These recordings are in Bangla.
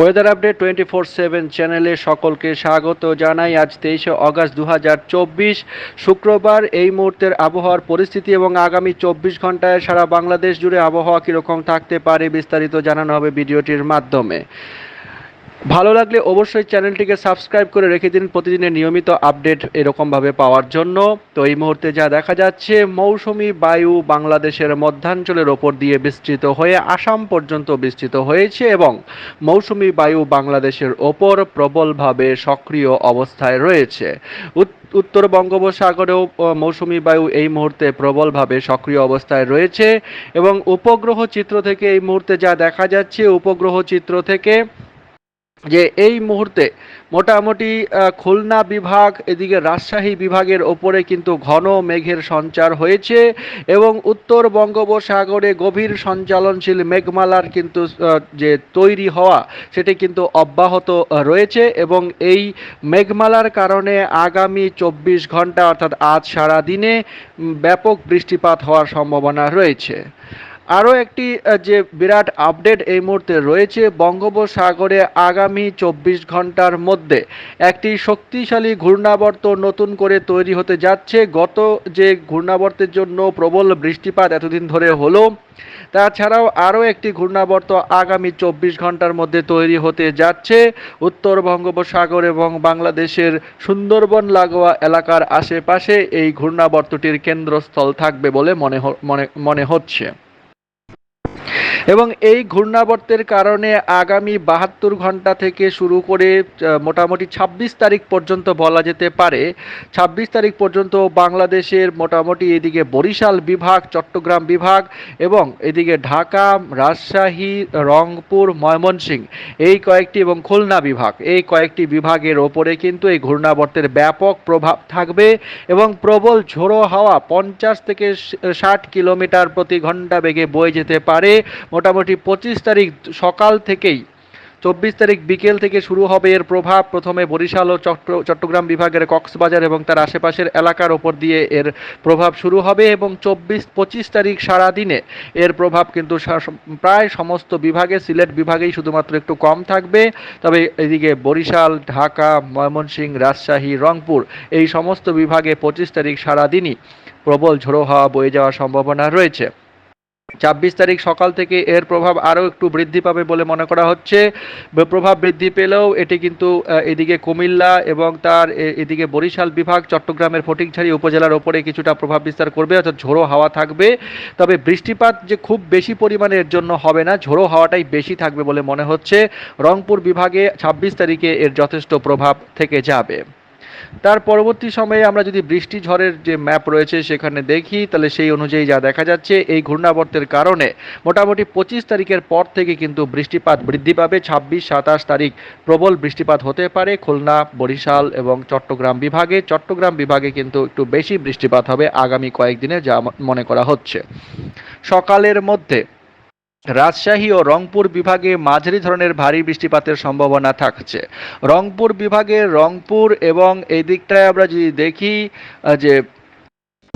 Weather update twenty four seven চ্যানেলে সকলকে স্বাগত জানাই। আজ তেইশে অগস্ট দু হাজার চব্বিশ। শুক্রবার এই মুহূর্তের আবহাওয়ার পরিস্থিতি এবং আগামী চব্বিশ ঘন্টায় সারা বাংলাদেশ জুড়ে আবহাওয়া কীরকম থাকতে পারে বিস্তারিত জানানো হবে ভিডিওটির মাধ্যমে। ভালো লাগলে অবশ্যই চ্যানেলটিকে সাবস্ক্রাইব করে রেখে দিন প্রতিদিনের নিয়মিত আপডেট এরকমভাবে পাওয়ার জন্য। তো এই মুহূর্তে যা দেখা যাচ্ছে, মৌসুমি বায়ু বাংলাদেশের মধ্যাঞ্চলের ওপর দিয়ে বিস্তৃত হয়ে আসাম পর্যন্ত বিস্তৃত হয়েছে এবং মৌসুমি বায়ু বাংলাদেশের ওপর প্রবলভাবে সক্রিয় অবস্থায় রয়েছে। উত- উত্তর বঙ্গোপসাগরেও মৌসুমি বায়ু এই মুহূর্তে প্রবলভাবে সক্রিয় অবস্থায় রয়েছে এবং উপগ্রহ চিত্র থেকে এই মুহূর্তে যা দেখা যাচ্ছে, উপগ্রহ চিত্র থেকে যে এই মুহূর্তে মোটামুটি খুলনা বিভাগ, এদিকে রাজশাহী বিভাগের ওপরে কিন্তু ঘন মেঘের সঞ্চার হয়েছে এবং উত্তর বঙ্গোপসাগরে গভীর সঞ্চালনশীল মেঘমালার কিন্তু যে তৈরি হওয়া সেটি কিন্তু অব্যাহত রয়েছে এবং এই মেঘমালার কারণে আগামী চব্বিশ ঘণ্টা অর্থাৎ আজ সারা দিনে ব্যাপক বৃষ্টিপাত হওয়ার সম্ভাবনা রয়েছে। আরও একটি যে বিরাট আপডেট এই মুহূর্তে রয়েছে বঙ্গোপসাগরে আগামী চব্বিশ ঘণ্টার মধ্যে। একটি শক্তিশালী ঘূর্ণাবর্ত নতুন করে তৈরি হতে যাচ্ছে। গত যে ঘূর্ণাবর্তের জন্য প্রবল বৃষ্টিপাত এতদিন ধরে হলো, তাছাড়াও আরও একটি ঘূর্ণাবর্ত আগামী চব্বিশ ঘণ্টার মধ্যে তৈরি হতে যাচ্ছে। উত্তর বঙ্গোপসাগর এবং বাংলাদেশের সুন্দরবন লাগোয়া এলাকার আশেপাশে এই ঘূর্ণাবর্তটির কেন্দ্রস্থল থাকবে বলে মনে মনে মনে হচ্ছে। এবং এই ঘূর্ণাবর্তের কারণে আগামী বাহাত্তর ঘণ্টা থেকে শুরু করে মোটামুটি ছাব্বিশ তারিখ পর্যন্ত বলা যেতে পারে। ছাব্বিশ তারিখ পর্যন্ত বাংলাদেশের মোটামুটি এদিকে বরিশাল বিভাগ, চট্টগ্রাম বিভাগ এবং এদিকে ঢাকা, রাজশাহী, রংপুর, ময়মনসিংহ এই কয়েকটি এবং খুলনা বিভাগ এই কয়েকটি বিভাগের ওপরে কিন্তু এই ঘূর্ণাবর্তের ব্যাপক প্রভাব থাকবে এবং প্রবল ঝোড়ো হাওয়া পঞ্চাশ থেকে ষাট কিলোমিটার প্রতি ঘণ্টা বেগে বয়ে যেতে পারে। মোটামুটি পঁচিশ তারিখ সকাল থেকেই, চব্বিশ তারিখ বিকেল থেকে শুরু হবে এর প্রভাব। প্রথমে বরিশাল ও চট্ট, চট্টগ্রাম বিভাগের কক্সবাজার এবং তার আশেপাশের এলাকার ওপর দিয়ে এর প্রভাব শুরু হবে এবং চব্বিশ, পঁচিশ তারিখ সারা দিনে এর প্রভাব কিন্তু প্রায় সমস্ত বিভাগে, সিলেট বিভাগেই শুধুমাত্র একটু কম থাকবে। তবে এদিকে বরিশাল, ঢাকা, ময়মনসিংহ, রাজশাহী, রংপুর এই সমস্ত বিভাগে পঁচিশ তারিখ সারাদিনই প্রবল ঝোড়ো হাওয়া বয়ে যাওয়ার সম্ভাবনা রয়েছে। ছাব্বিশ তারিখ সকাল থেকে এর প্রভাব আরও একটু বৃদ্ধি পাবে বলে মনে করা হচ্ছে। প্রভাব বৃদ্ধি পেলেও এটি কিন্তু এদিকে কুমিল্লা এবং তার এদিকে বরিশাল বিভাগ, চট্টগ্রামের ফটিকছড়ি উপজেলার ওপরে কিছুটা প্রভাব বিস্তার করবে, অর্থাৎ ঝোড়ো হাওয়া থাকবে। তবে বৃষ্টিপাত যে খুব বেশি পরিমাণে এর জন্য হবে না, ঝোড়ো হাওয়াটাই বেশি থাকবে বলে মনে হচ্ছে। রংপুর বিভাগে ছাব্বিশ তারিখে এর যথেষ্ট প্রভাব থেকে যাবে। তার পরবর্তী সময়ে আমরা যদি বৃষ্টি ঝড়ের যে ম্যাপ রয়েছে সেখানে দেখি, তাহলে সেই অনুযায়ী যা দেখা যাচ্ছে, এই ঘূর্ণাবর্তের কারণে মোটামুটি পঁচিশ তারিখের পর থেকে কিন্তু বৃষ্টিপাত বৃদ্ধি পাবে। ছাব্বিশ, সাতাশ তারিখ প্রবল বৃষ্টিপাত হতে পারে খুলনা, বরিশাল এবং চট্টগ্রাম বিভাগে। চট্টগ্রাম বিভাগে কিন্তু একটু বেশি বৃষ্টিপাত হবে আগামী কয়েকদিনে, যা মনে করা হচ্ছে। সকালের মধ্যে রাজশাহী ও রংপুর বিভাগে মাঝারি ধরনের ভারী বৃষ্টিপাতের সম্ভাবনা থাকছে। রংপুর বিভাগে রংপুর এবং এই দিকটায় আমরা যদি দেখি যে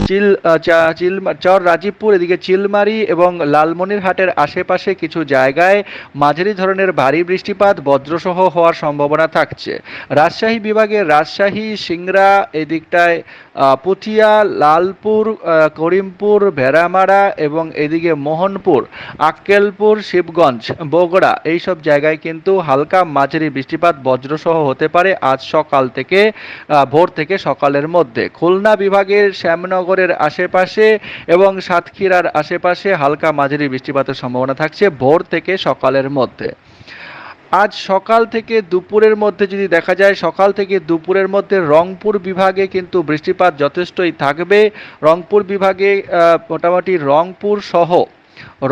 চিল চা- চিল, চর রাজীবপুর, এদিকে চিলমারি এবং লালমনিরহাটের আশেপাশে কিছু জায়গায় মাঝারি ধরনের ভারী বৃষ্টিপাত বজ্রসহ হওয়ার সম্ভাবনা থাকছে। রাজশাহী বিভাগে রাজশাহী, সিংড়া, এদিকটায় পুঠিয়া লালপুর করিমপুর, ভেড়ামারা এবং এদিকে মোহনপুর, আক্কেলপুর, শিবগঞ্জ, বগুড়া এইসব জায়গায় কিন্তু হালকা মাঝারি বৃষ্টিপাত বজ্রসহ হতে পারে আজ সকাল থেকে ভোর থেকে সকালের মধ্যে। খুলনা বিভাগের শ্যামনগরের আশেপাশে এবং সাতক্ষীরার আশেপাশে হালকা মাঝারি বৃষ্টিপাতের সম্ভাবনা থাকছে ভোর থেকে সকালের মধ্যে। আজ সকাল থেকে দুপুরের মধ্যে যদি দেখা যায়, সকাল থেকে দুপুরের মধ্যে রংপুর বিভাগে কিন্তু বৃষ্টিপাত যথেষ্টই থাকবে। রংপুর বিভাগে মোটামুটি রংপুর সহ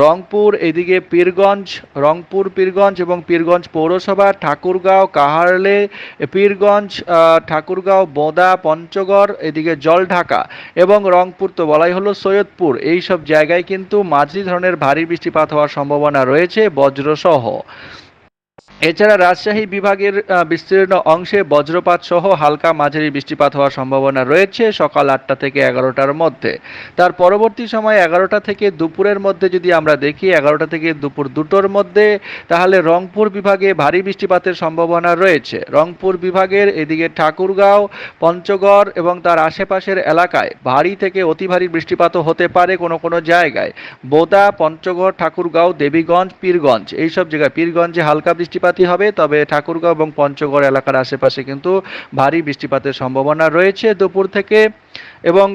রংপুর, এদিকে পীরগঞ্জ, রংপুর, পীরগঞ্জ এবং পীরগঞ্জ পৌরসভা, ঠাকুরগাঁও, কাহারলে, পীরগঞ্জ ঠাকুরগাঁও, বোদা, পঞ্চগড়, এদিকে জল ঢাকা এবং রংপুর তো বলাই হলো সৈয়দপুর। এই সব জায়গায় কিন্তু মাঝি ধরনের ভারী বৃষ্টিপাত হওয়ার সম্ভাবনা রয়েছে বজ্রসহ। এছাড়া রাজশাহী বিভাগের বিস্তীর্ণ অংশে বজ্রপাত সহ হালকা মাঝারি বৃষ্টিপাত হওয়ার সম্ভাবনা রয়েছে সকাল আটটা থেকে এগারোটার মধ্যে। তার পরবর্তী সময় এগারোটা থেকে দুপুরের মধ্যে যদি আমরা দেখি, এগারোটা থেকে দুপুর দুটোর মধ্যে, তাহলে রংপুর বিভাগে ভারী বৃষ্টিপাতের সম্ভাবনা রয়েছে। রংপুর বিভাগের এদিকে ঠাকুরগাঁও, পঞ্চগড় এবং তার আশেপাশের এলাকায় ভারী থেকে অতি ভারী বৃষ্টিপাতও হতে পারে কোনো কোনো জায়গায়। বোদা, পঞ্চগড়, ঠাকুরগাঁও, দেবীগঞ্জ, পীরগঞ্জ, এইসব জায়গায়, পীরগঞ্জে হালকা বৃষ্টিপাতই হবে, তবে ঠাকুরগাঁও এবং পঞ্চগড় এলাকার আশেপাশে কিন্তু ভারী বৃষ্টিপাতের সম্ভাবনা রয়েছে। দুপুর থেকে এবং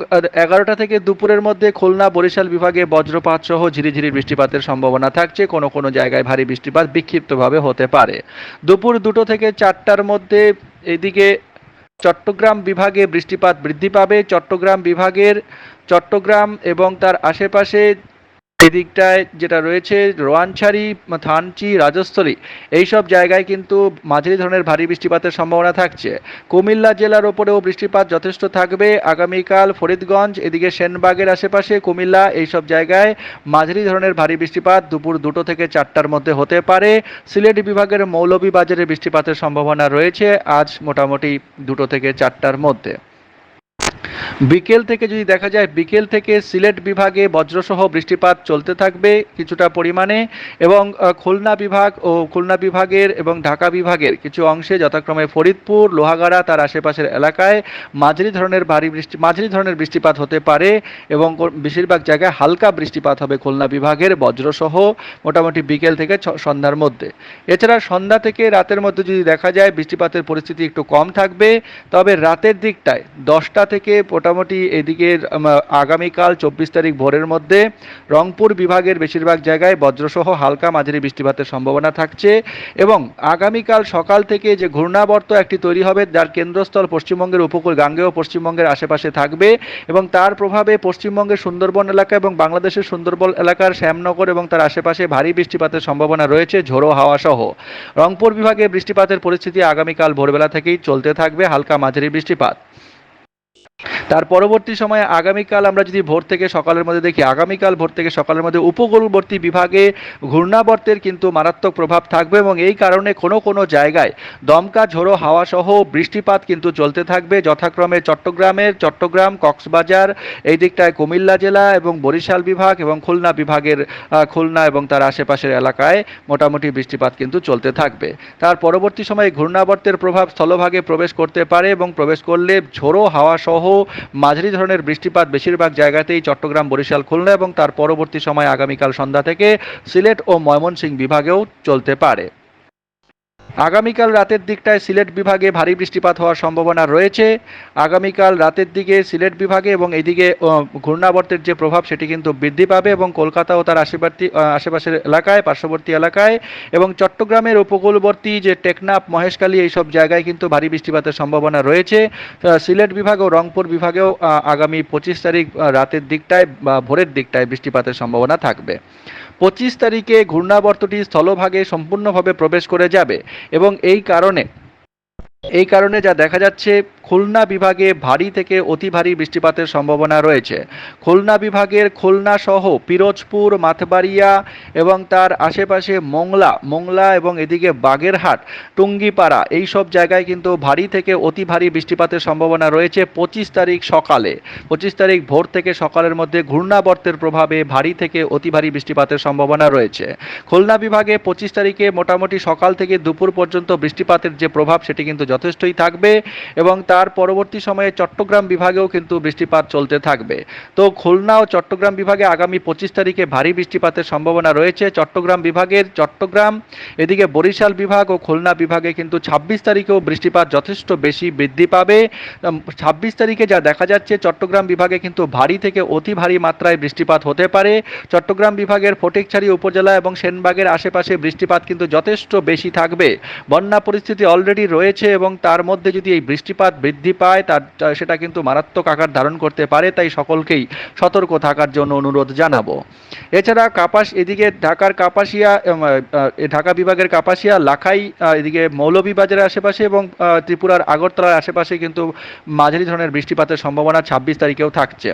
এগারোটা থেকে দুপুরের মধ্যে খুলনা বরিশাল বিভাগে বজ্রপাত সহ ঝিরিঝিরি বৃষ্টিপাতের সম্ভাবনা থাকছে। কোনো কোনো জায়গায় ভারী বৃষ্টিপাত বিক্ষিপ্তভাবে হতে পারে। দুপুর দুটো থেকে চারটার মধ্যে এদিকে চট্টগ্রাম বিভাগে বৃষ্টিপাত বৃদ্ধি পাবে। চট্টগ্রাম বিভাগের চট্টগ্রাম এবং তার আশেপাশে এদিকটায় যেটা রয়েছে, রোয়ানছাড়ি, থানচি, রাজস্থলী, এইসব জায়গায় কিন্তু মাঝারি ধরনের ভারী বৃষ্টিপাতের সম্ভাবনা থাকছে। কুমিল্লা জেলার ওপরেও বৃষ্টিপাত যথেষ্ট থাকবে। আগামীকাল ফরিদগঞ্জ, এদিকে সেনবাগের আশেপাশে কুমিল্লা, এইসব জায়গায় মাঝারি ধরনের ভারী বৃষ্টিপাত দুপুর দুটো থেকে চারটার মধ্যে হতে পারে। সিলেট বিভাগের মৌলভীবাজারে বৃষ্টিপাতের সম্ভাবনা রয়েছে আজ মোটামুটি দুটো থেকে চারটার মধ্যে। বিকেল থেকে যদি দেখা যায়, বিকেল থেকে সিলেট বিভাগে বজ্রসহ বৃষ্টিপাত চলতে থাকবে কিছুটা পরিমাণে এবং খুলনা বিভাগ ও খুলনা বিভাগের এবং ঢাকা বিভাগের কিছু অংশে যথাক্রমে ফরিদপুর, লোহাগাড়া, তার আশেপাশের এলাকায় মাঝারি ধরনের ভারী বৃষ্টি, মাঝারি ধরনের বৃষ্টিপাত হতে পারে এবং বেশিরভাগ জায়গায় হালকা বৃষ্টিপাত হবে খুলনা বিভাগের বজ্রসহ মোটামুটি বিকেল থেকে সন্ধ্যার মধ্যে। এছাড়া সন্ধ্যা থেকে রাতের মধ্যে যদি দেখা যায়, বৃষ্টিপাতের পরিস্থিতি একটু কম থাকবে, তবে রাতের দিকটায় দশটা থেকে মোটামুটি এদিকে আগামীকাল চব্বিশ তারিখ ভোরের মধ্যে রংপুর বিভাগের বেশিরভাগ জায়গায় বজ্রসহ হালকা মাঝারি বৃষ্টিপাতের সম্ভাবনা থাকছে এবং আগামীকাল সকাল থেকে যে ঘূর্ণাবর্ত একটি তৈরি হবে যার কেন্দ্রস্থল পশ্চিমবঙ্গের উপকূল গাঙ্গেয় পশ্চিমবঙ্গের আশেপাশে থাকবে এবং তার প্রভাবে পশ্চিমবঙ্গের সুন্দরবন এলাকা এবং বাংলাদেশের সুন্দরবন এলাকার শ্যামনগর এবং তার আশেপাশে ভারী বৃষ্টিপাতের সম্ভাবনা রয়েছে, ঝোড়ো হাওয়া সহ রংপুর বিভাগে বৃষ্টিপাতের পরিস্থিতি আগামীকাল ভোরবেলা থেকেই চলতে থাকবে হালকা মাঝারি বৃষ্টিপাত। তার পরবর্তী সময়ে আগামীকাল আমরা যদি ভোর থেকে সকালের মধ্যে দেখি, আগামীকাল ভোর থেকে সকালের মধ্যে উপকূলবর্তী বিভাগে ঘূর্ণাবর্তের কিন্তু মারাত্মক প্রভাব থাকবে এবং এই কারণে কোনো কোনো জায়গায় দমকা, ঝোড়ো হাওয়া সহ বৃষ্টিপাত কিন্তু চলতে থাকবে। যথাক্রমে চট্টগ্রামের চট্টগ্রাম, কক্সবাজার, এই দিকটায় কুমিল্লা জেলা এবং বরিশাল বিভাগ এবং খুলনা বিভাগের খুলনা এবং তার আশেপাশের এলাকায় মোটামুটি বৃষ্টিপাত কিন্তু চলতে থাকবে। তার পরবর্তী সময়ে ঘূর্ণাবর্তের প্রভাব স্থলভাগে প্রবেশ করতে পারে এবং প্রবেশ করলে ঝোড়ো হাওয়া সহ মাঝারি ধরনের বৃষ্টিপাত বেশিরভাগ জায়গাতেই চট্টগ্রাম, বরিশাল, খুলনা এবং তার পরবর্তী সময় আগামীকাল সন্ধ্যা থেকে সিলেট ও ময়মনসিংহ বিভাগেও চলতে পারে। আগামীকাল রাতের দিকটায় সিলেট বিভাগে ভারী বৃষ্টিপাত হওয়ার সম্ভাবনা রয়েছে। আগামীকাল রাতের দিকে সিলেট বিভাগে এবং এদিকে ঘূর্ণাবর্তের যে প্রভাব সেটি কিন্তু বৃদ্ধি পাবে এবং কলকাতা ও তার আশেপাশে আশেপাশের এলাকায়, পার্শ্ববর্তী এলাকায় এবং চট্টগ্রামের উপকূলবর্তী যে টেকনাফ, মহেশখালী এইসব জায়গায় কিন্তু ভারী বৃষ্টিপাতের সম্ভাবনা রয়েছে। সিলেট বিভাগ ও রংপুর বিভাগেও আগামী পঁচিশ তারিখ রাতের দিকটায় বা ভোরের দিকটায় বৃষ্টিপাতের সম্ভাবনা থাকবে। পঁচিশ তারিখে ঘূর্ণাবর্তটি স্থলভাগে সম্পূর্ণভাবে প্রবেশ করে যাবে এবং এই কারণে এই কারণে যা দেখা যাচ্ছে খুলনা বিভাগে ভারী থেকে অতি ভারী বৃষ্টিপাতের সম্ভাবনা রয়েছে। খুলনা বিভাগের খুলনা সহ পিরোজপুর মাথবাড়িয়া এবং তার আশেপাশে মোংলা মোংলা এবং এদিকে বাগেরহাট, টুঙ্গিপাড়া এই সব জায়গায় কিন্তু ভারী থেকে অতি ভারী বৃষ্টিপাতের সম্ভাবনা রয়েছে পঁচিশ তারিখ সকালে। পঁচিশ তারিখ ভোর থেকে সকালের মধ্যে ঘূর্ণাবর্তের প্রভাবে ভারী থেকে অতি ভারী বৃষ্টিপাতের সম্ভাবনা রয়েছে। খুলনা বিভাগে পঁচিশ তারিখে মোটামুটি সকাল থেকে দুপুর পর্যন্ত বৃষ্টিপাতের যে প্রভাব সেটি কিন্তু যথেষ্টই থাকবে এবং তার পরবর্তী সময়ে চট্টগ্রাম বিভাগেও কিন্তু বৃষ্টিপাত চলতে থাকবে। তো খুলনা ও চট্টগ্রাম বিভাগে আগামী পঁচিশ তারিখে ভারী বৃষ্টিপাতের সম্ভাবনা রয়েছে। চট্টগ্রাম বিভাগের চট্টগ্রাম, এদিকে বরিশাল বিভাগ ও খুলনা বিভাগে কিন্তু ছাব্বিশ তারিখেও বৃষ্টিপাত যথেষ্ট বেশি বৃদ্ধি পাবে। ছাব্বিশ তারিখে যা দেখা যাচ্ছে, চট্টগ্রাম বিভাগে কিন্তু ভারী থেকে অতি ভারী মাত্রায় বৃষ্টিপাত হতে পারে। চট্টগ্রাম বিভাগের ফটিকছড়ি উপজেলা এবং সেনবাগের আশেপাশে বৃষ্টিপাত কিন্তু যথেষ্ট বেশি থাকবে। বন্যা পরিস্থিতি অলরেডি রয়েছে এবং তার মধ্যে যদি এই বৃষ্টিপাত বৃদ্ধি পায়, তার সেটা কিন্তু মারাত্মক আকার ধারণ করতে পারে, তাই সকলকেই সতর্ক থাকার জন্য অনুরোধ জানাব। এছাড়া কাপাস, এদিকে ঢাকার কাপাসিয়া ঢাকা বিভাগের কাপাসিয়া, লাখাই এদিকে মৌলভীবাজারের আশেপাশে এবং ত্রিপুরার আগরতলার আশেপাশে কিন্তু মাঝারি ধরনের বৃষ্টিপাতের সম্ভাবনা ছাব্বিশ তারিখেও থাকছে।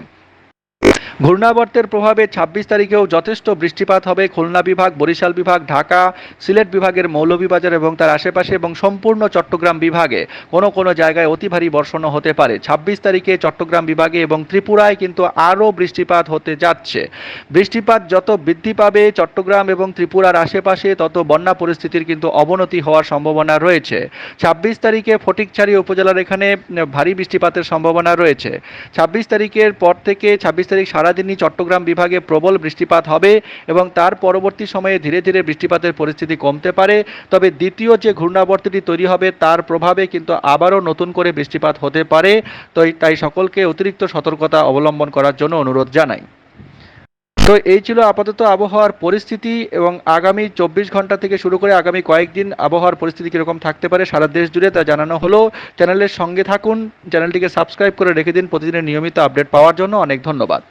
ঘূর্ণাবর্তের প্রভাবে ছাব্বিশ তারিখেও যথেষ্ট বৃষ্টিপাত হবে। খুলনা বিভাগ, বরিশাল বিভাগ, ঢাকা, সিলেট বিভাগের মৌলভীবাজার এবং তার আশেপাশে এবং সম্পূর্ণ চট্টগ্রাম বিভাগে কোনো কোনো জায়গায় অতি ভারী বর্ষণও হতে পারে। ছাব্বিশ তারিখে চট্টগ্রাম বিভাগে এবং ত্রিপুরায় কিন্তু আরও বৃষ্টিপাত হতে যাচ্ছে। বৃষ্টিপাত যত বৃদ্ধি পাবে চট্টগ্রাম এবং ত্রিপুরার আশেপাশে, তত বন্যা পরিস্থিতির কিন্তু অবনতি হওয়ার সম্ভাবনা রয়েছে। ছাব্বিশ তারিখে ফটিকছড়ি উপজেলার এখানে ভারী বৃষ্টিপাতের সম্ভাবনা রয়েছে। ছাব্বিশ তারিখের পর থেকে, ছাব্বিশ তারিখ সারাদিনই চট্টগ্রাম বিভাগে প্রবল বৃষ্টিপাত হবে এবং তার পরবর্তী সময়ে ধীরে ধীরে বৃষ্টিপাতের পরিস্থিতি কমতে পারে। তবে দ্বিতীয় যে ঘূর্ণাবর্তটি তৈরি হবে, তার প্রভাবে কিন্তু আবারও নতুন করে বৃষ্টিপাত হতে পারে। তো তাই সকলকে অতিরিক্ত সতর্কতা অবলম্বন করার জন্য অনুরোধ জানাই। তো এই ছিল আপাতত আবহাওয়ার পরিস্থিতি এবং আগামী চব্বিশ ঘণ্টা থেকে শুরু করে আগামী কয়েকদিন আবহাওয়ার পরিস্থিতি কীরকম থাকতে পারে সারা দেশ জুড়ে তা জানানো হলো। চ্যানেলের সঙ্গে থাকুন, চ্যানেলটিকে সাবস্ক্রাইব করে রেখে দিন। প্রতিদিনের নিয়মিত আপডেট পাওয়ার জন্য অনেক ধন্যবাদ।